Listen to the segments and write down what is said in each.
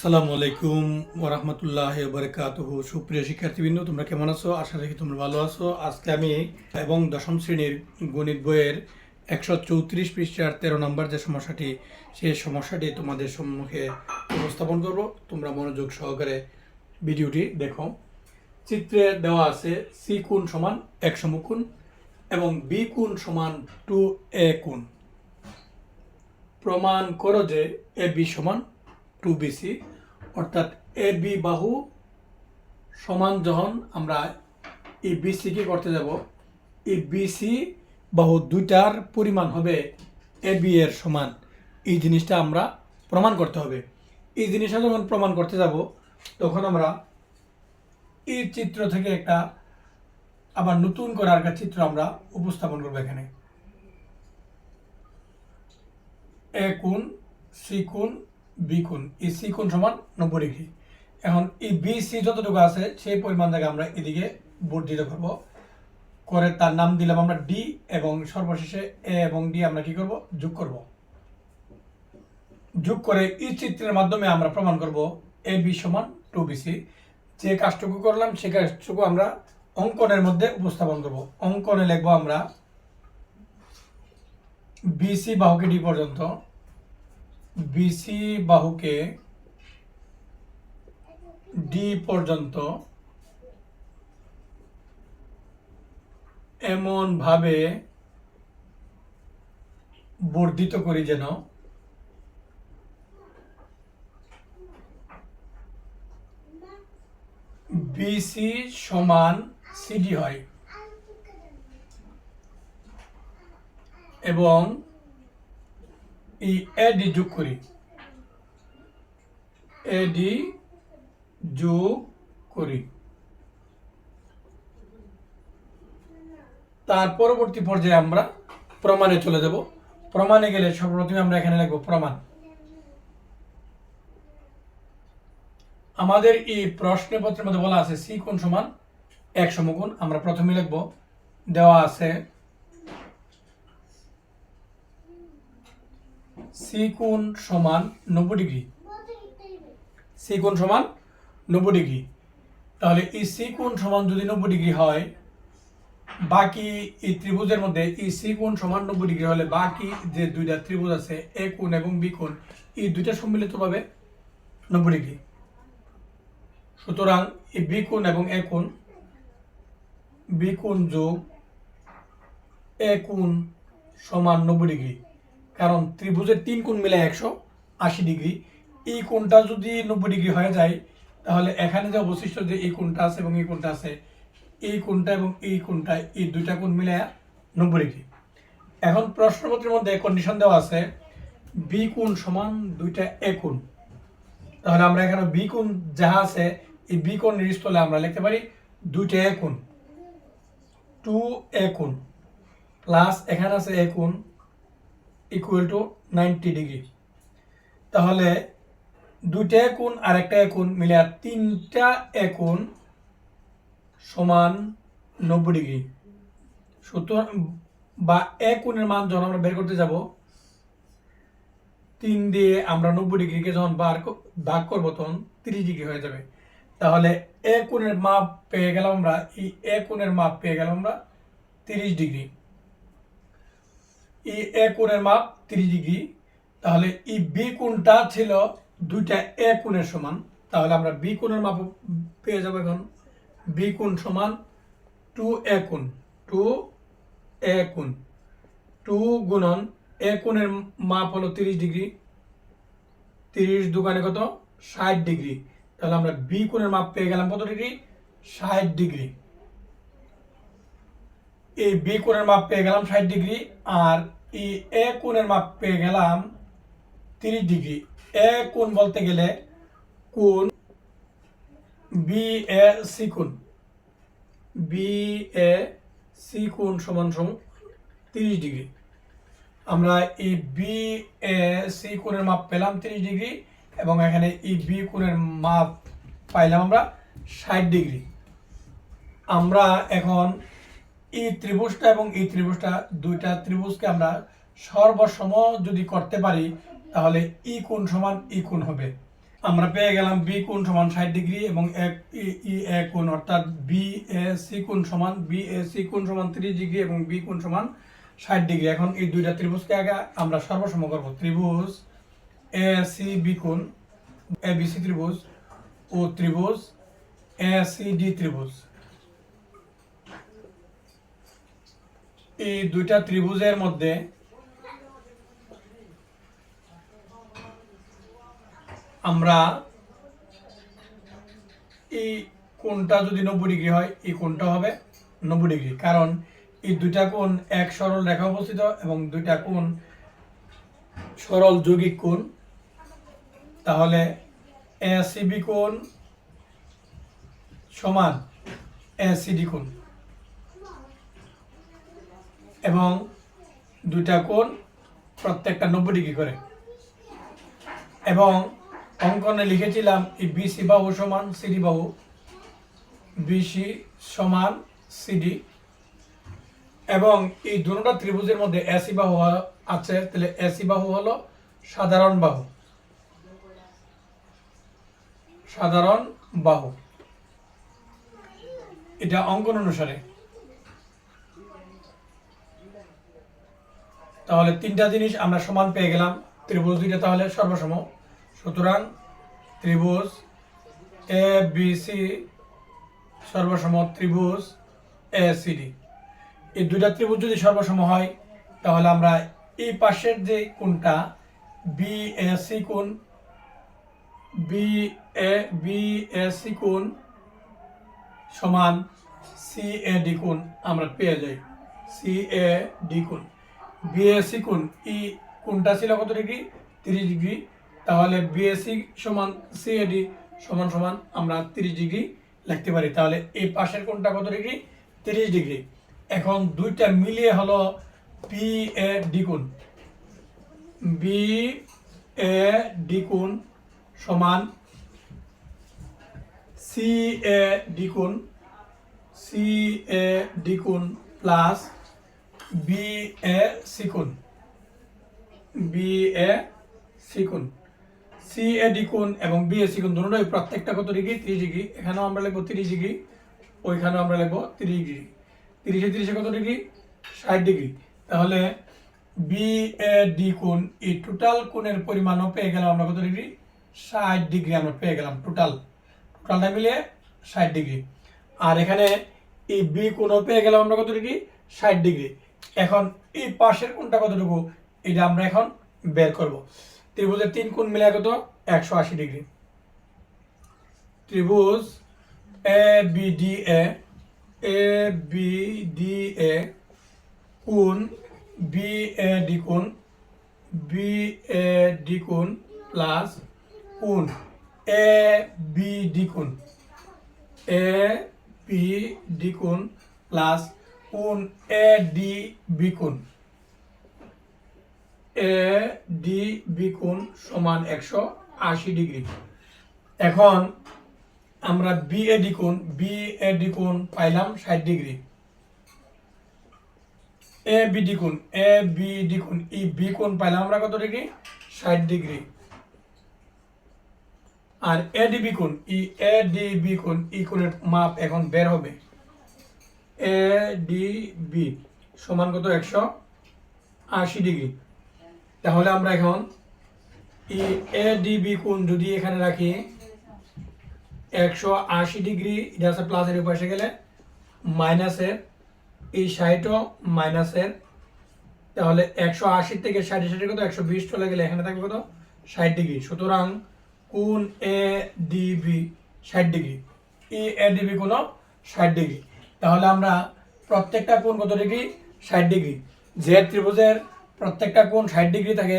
আসসালামু আলাইকুম ওরহমতুল্লাহ বরকাত সুপ্রিয় শিক্ষার্থীবৃন্দ, তোমরা কেমন আছো? আশা রাখি তোমরা ভালো আছো। আজকে আমি এবং দশম শ্রেণির গণিত বইয়ের একশো চৌত্রিশ পৃষ্ঠার তেরো নম্বর যে সমস্যাটি, সেই সমস্যাটি তোমাদের সম্মুখে উপস্থাপন করব। তোমরা মনোযোগ সহকারে ভিডিওটি দেখো। চিত্রে দেওয়া আছে সি কোণ সমান এক সমকোণ এবং বি কোণ সমান টু এ কোণ। প্রমাণ করো যে এ বি সমান টু বিসি, অর্থাৎ এ, বি বাহু সমান যখন আমরা এই বিসি কি করতে যাব, এই বিসি বাহু দুইটার পরিমাণ হবে এ, বি এর সমান। এই জিনিসটা আমরা প্রমাণ করতে হবে। এই জিনিসটা যখন প্রমাণ করতে যাব, তখন আমরা এই চিত্র থেকে একটা আবার নতুন করে আর চিত্র আমরা উপস্থাপন করব এখানে। এ কোণ বি কোণ এই সি কোণ সমান নব্বই ডিগ্রি। এখন এই বি সি যতটুকু আছে, সেই পরিমাণ জায়গায় আমরা এদিকে বর্ধিত করব করে তার নাম দিলাম আমরা ডি এবং সর্বশেষে এ এবং ডি আমরা কি করব? যোগ করব। যোগ করে এই চিত্রের মাধ্যমে আমরা প্রমাণ করব এ বি সমান টু বি সি যে কাজটুকু করলাম, সে কাজটুকু আমরা অঙ্কনের মধ্যে উপস্থাপন করব। অঙ্কনে লিখব আমরা বিসি বাহুকে ডি পর্যন্ত। বিসি বাহুকে ডি পর্যন্ত এমন ভাবে বর্ধিত করি যেন বিসি সমান সিডি হয় এবং এই এডি যোগ করি। এডি যোগ করি। তার পরবর্তী পর্যায়ে আমরা প্রমাণে চলে যাব। প্রমাণে গেলে সর্বপ্রথমে আমরা এখানে লিখব প্রমাণ। আমাদের এই প্রশ্নপত্রের মধ্যে বলা আছে সি কোণ সমান এক সমকোণ। আমরা প্রথমে লিখব, দেওয়া আছে সি সমান নব্বই ডিগ্রি। সি সমান নব্বই ডিগ্রি। তাহলে এই সি সমান যদি নব্বই ডিগ্রি হয়, বাকি এই ত্রিভুজের মধ্যে এই সি সমান নব্বই ডিগ্রি হলে বাকি যে দুইটা ত্রিভুজ আছে, এ কোণ এবং বি কোণ, এই দুইটা সম্মিলিত পাবে নব্বই ডিগ্রি। সুতরাং এই বি কোণ এবং এ কোণ, বি কোণ যোগ এ সমান নব্বই ডিগ্রি। কারণ ত্রিভুজের তিন কোণ মিলে একশো আশি ডিগ্রি। এই কোণটা যদি নব্বই ডিগ্রি হয়ে যায়, তাহলে এখানে যে অবশিষ্ট যে এই কোণটা আছে এবং এই কোণটা আছে, এই কোণটা এবং এই কোণটা এই দুইটা কোণ মিলে নব্বই ডিগ্রি। এখন প্রশ্নপত্রের মধ্যে কন্ডিশন দেওয়া আছে বি কোণ সমান দুইটা এ কোণ। তাহলে আমরা এখানে বি কোণ যাহা আছে, এই বি কোণ স্থলে আমরা লিখতে পারি দুইটা এ কোণ টু এ কোণ প্লাস এখানে আছে এ কোণ ইকুয়াল টু নাইনটি ডিগ্রি তাহলে দুইটা কোণ আর একটা কোণ মিলে আর তিনটা কোণ সমান নব্বই ডিগ্রি সুতরাং বা এক কোণের মান যখন আমরা বের করতে যাব, তিন দিয়ে আমরা নব্বই ডিগ্রিকে যখন বার ভাগ করব তখন তিরিশ ডিগ্রি হয়ে যাবে। তাহলে এ কোণের মাপ পেয়ে গেলাম আমরা, এই এ কোণের মাপ পেয়ে গেলাম আমরা তিরিশ ডিগ্রি এই এ কোণের মাপ তিরিশ ডিগ্রি। তাহলে ই বি কোণটা ছিল দুইটা এ কোণের সমান। তাহলে আমরা বি কোণের মাপ পেয়ে যাব এখন। বি কোণ সমান টু এ কোণ, টু এ কোণ। টু গুণন এ কোণের মাপ হলো তিরিশ ডিগ্রি। তিরিশ দোকানে কত? ষাট ডিগ্রি। তাহলে আমরা বি কোণের মাপ পেয়ে গেলাম কত ডিগ্রি? ষাট ডিগ্রি। এই বি কোণের মাপ পেয়ে গেলাম ষাট ডিগ্রি আর এই এ কোণের মাপ পেয়ে গেলাম তিরিশ ডিগ্রি। এ কোণ বলতে গেলে কোণ বি এ সি কোণ। বি এ সি কোণ সমান সমান তিরিশ ডিগ্রি। আমরা এই বি এ সি কোণের মাপ পেলাম তিরিশ ডিগ্রি এবং এখানে এই বি কোণের মাপ পাইলাম আমরা ষাট ডিগ্রি। আমরা এখন এই ত্রিভুজটা এবং এই ত্রিভুজটা দুইটা ত্রিভুজকে আমরা সর্বসম যদি করতে পারি, তাহলে ই কোণ সমান ই কোণ হবে। আমরা পেয়ে গেলাম বি কোণ সমান ষাট ডিগ্রি এবং এক ই এ কোণ অর্থাৎ বি, এ, সি কোণ সমান, বি, এ, সি কোণ সমান ত্রিশ ডিগ্রি এবং বি কোণ সমান ষাট ডিগ্রি। এখন এই দুইটা ত্রিভুজকে আগে আমরা সর্বসম করব। ত্রিভুজ, এ, সি, বি কোণ, এ, বি, সি ত্রিভুজ ও ত্রিভুজ, এ, সি, ডি ত্রিভুজ। এই দুইটা ত্রিভুজের মধ্যে আমরা এই কোণটা যদি নব্বই ডিগ্রি হয়, এই কোণটা হবে নব্বই ডিগ্রি। কারণ এই দুইটা কোণ এক সরল রেখা অবস্থিত এবং দুইটা কোণ সরল যৌগিক কোণ। তাহলে এসিবি কোণ সমান এসিডি কোণ। এবং দুইটা কোণ প্রত্যেকটা নব্বই ডিগ্রি করে। এবং অঙ্কনে লিখেছিলাম এই বিসি বাহু সমান সিডি বাহু। বিসি সমান সিডি এবং এই দুটো ত্রিভুজের মধ্যে এসি বাহু আছে, তাহলে এসি বাহু হলো সাধারণ বাহু। সাধারণ বাহু। এটা অঙ্কন অনুসারে। তাহলে তিনটা জিনিস আমরা সমান পেয়ে গেলাম। ত্রিভুজ দুইটা তাহলে সর্বসম। সুতরাং ত্রিভুজ এ বি সি সর্বসম ত্রিভুজ এ সি ডি এই দুইটা ত্রিভুজ যদি সর্বসম হয়, তাহলে আমরা এই পাশের যে কোণটা বি এ সি কোণ B A B A C কোণ সমান সি এ ডি কোণ আমরা পেয়ে যাই। সি এ ডি কোণ। বিএসসি কোণ ই কোনটা ছিল কত ডিগ্রি? তিরিশ ডিগ্রি। তাহলে বিএসসি সমান সি এ ডি সমান সমান আমরা তিরিশ ডিগ্রি লিখতে পারি। তাহলে এই পাশের কোনটা কত ডিগ্রি? তিরিশ ডিগ্রি। এখন দুইটা মিলিয়ে হলো B A D B A D সমান C A D C A D plus B A C কোণ বি এ সি কোণ সি এ ডি কোণ এবং বি এ সি কোণ দুটোই প্রত্যেকটা কত ডিগ্রি? তিরিশ ডিগ্রি। এখানেও আমরা লিখব তিরিশ ডিগ্রি, ওইখানেও আমরা লিখব তিরিশ ডিগ্রি। তিরিশে তিরিশে কত ডিগ্রি? ষাট ডিগ্রি। তাহলে বি এ ডি কোণ এই টোটাল কোণের পরিমাণও পেয়ে গেলাম আমরা কত ডিগ্রি? ষাট ডিগ্রি আমরা পেয়ে গেলাম টোটাল। টোটালটা মিলিয়ে ষাট ডিগ্রি। আর এখানে এই বি কোণও পেয়ে গেলাম আমরা কত ডিগ্রি? ষাট ডিগ্রি। এখন এই পাশের কোণটা কতটুকু? এটা আমরা এখন বের করব। ত্রিভুজের তিন কোণ মিলে কত? একশো আশি ডিগ্রি। ত্রিভুজ A B D A A B D A কোণ বি এ ডি কোণ বি এ ডি কোণ প্লাস কোণ এ বি ডি কোণ। এ বি ডি কোণ প্লাস কোণ এ, ডি, বি কোণ। এ, ডি, বি কোণ সমান একশো আশি ডিগ্রি। এখন আমরা বি, এ, ডি কোণ, বি, এ, ডি কোণ পাইলাম ষাট ডিগ্রি। এ, বি, ডি কোণ, এ, বি, ডি কোণ ই বি কোণ পাইলাম আমরা কত ডিগ্রি? ষাট ডিগ্রি। আর এ, ডি, বি কোণ ই এ, ডি, বি কোণ ই কোণের মাপ এখন বের হবে। এ ডি বি সমান কত? একশো আশি ডিগ্রি। তাহলে আমরা এখন ই এ ডি বি যদি এখানে রাখি, একশো আশি ডিগ্রি, এটা আছে প্লাসের পাশে গেলে মাইনাসের এই ষাটও মাইনাসের তাহলে একশো আশি থেকে ষাট, ষাটের কত? একশো বিশ চলে গেলে এখানে থাকবে কত? ষাট ডিগ্রি। সুতরাং কোন এ ডিবি ষাট ডিগ্রি। এ ডিবি কোনো ষাট ডিগ্রি। তাহলে আমরা প্রত্যেকটা কোণ কত ডিগ্রি? ষাট ডিগ্রি। যে ত্রিভুজের প্রত্যেকটা কোণ ষাট ডিগ্রি থাকে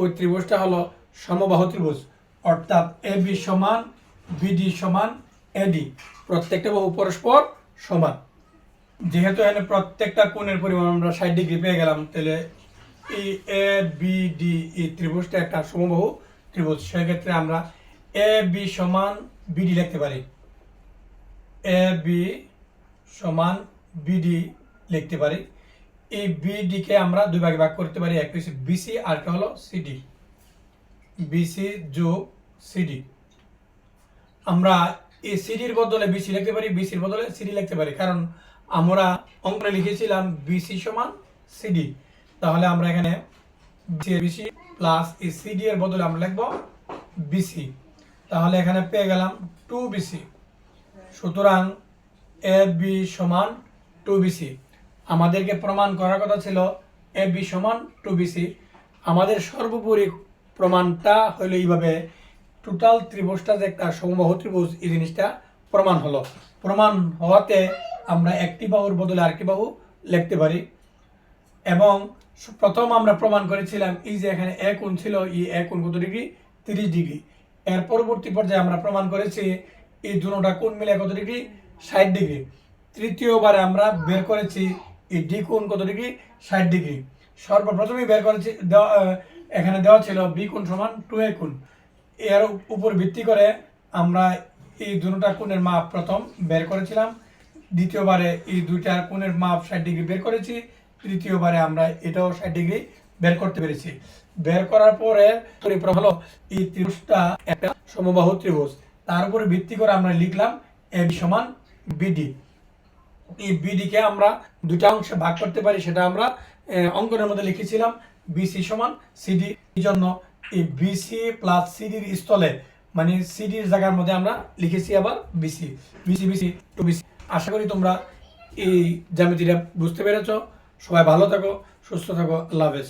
ওই ত্রিভুজটা হলো সমবাহু ত্রিভুজ। অর্থাৎ এ বি সমান বিডি সমান এডি প্রত্যেকটা বাহু পরস্পর সমান। যেহেতু এখানে প্রত্যেকটা কোণের পরিমাণ আমরা ষাট ডিগ্রি পেয়ে গেলাম, তাহলে এই এ, বি, ডি এই ত্রিভুজটা একটা সমবাহু ত্রিভুজ। সেক্ষেত্রে আমরা এ বি সমান বিডি লিখতে পারি। এ বি সমান বিডি লিখতে পারি। এই বিডিকে আমরা দুই ভাগে ভাগ করতে পারি। এক হচ্ছে বিসি আর একটা হলো সিডি বিসি যোগ সিডি আমরা এই সিডির বদলে বিসি লিখতে পারি। বিসির বদলে সিডি লিখতে পারি। কারণ আমরা অঙ্কনে লিখেছিলাম বিসি সমান সিডি তাহলে আমরা এখানে বিসি প্লাস এই সিডি এর বদলে আমরা লিখব বিসি তাহলে এখানে পেয়ে গেলাম টু বিসি সুতরাং এ বি সমান টু বিসি আমাদেরকে প্রমাণ করার কথা ছিল এ বি সমান টু বিসি আমাদের সর্বোপরি প্রমাণটা হলো এইভাবে, টোটাল ত্রিভুজটা যে একটা সমবাহু ত্রিভুজ, এই জিনিসটা প্রমাণ হলো। প্রমাণ হওয়াতে আমরা একটি বাহুর বদলে আরেকটি বাহু লিখতে পারি। এবং প্রথম আমরা প্রমাণ করেছিলাম এই যে এখানে এক কোণ ছিল, এই এক কোণ কত ডিগ্রি? তিরিশ ডিগ্রি। এর পরবর্তী পর্যায়ে আমরা প্রমাণ করেছি এই দুটোটা কোণ মিলে কত ডিগ্রি? ষাট ডিগ্রি। তৃতীয়বারে আমরা বের করেছি এই ডি কোণ কত ডিগ্রি? ষাট ডিগ্রি। সর্বপ্রথমেই বের করেছি এখানে দেওয়া ছিল বি কোণ সমান টু এ কোণ। এর উপর ভিত্তি করে আমরা এই দুটোটা কোণের মাপ প্রথম বের করেছিলাম। দ্বিতীয়বারে এই দুইটা কোণের মাপ ষাট ডিগ্রি বের করেছি। তৃতীয়বারে আমরা এটাও ষাট ডিগ্রি বের করতে পেরেছি। বের করার পরে হলো এই ত্রিভুজটা একটা সমবাহু ত্রিভুজ। তার উপরে ভিত্তি করে আমরা লিখলাম এ সমান বিডি এই বিডিকে আমরা দুটা অংশে ভাগ করতে পারি, সেটা আমরা অঙ্কনের মধ্যে লিখেছিলাম বিসি সমান সিডি এই জন্য এই বিসি প্লাস সিডির স্থলে মানে সিডির জায়গার মধ্যে আমরা লিখেছি আবার B C B C B C to B C আশা করি তোমরা এই জ্যামিতিটা বুঝতে পেরেছ। সবাই ভালো থাকো, সুস্থ থাকো, আল্লাহ হাফেজ।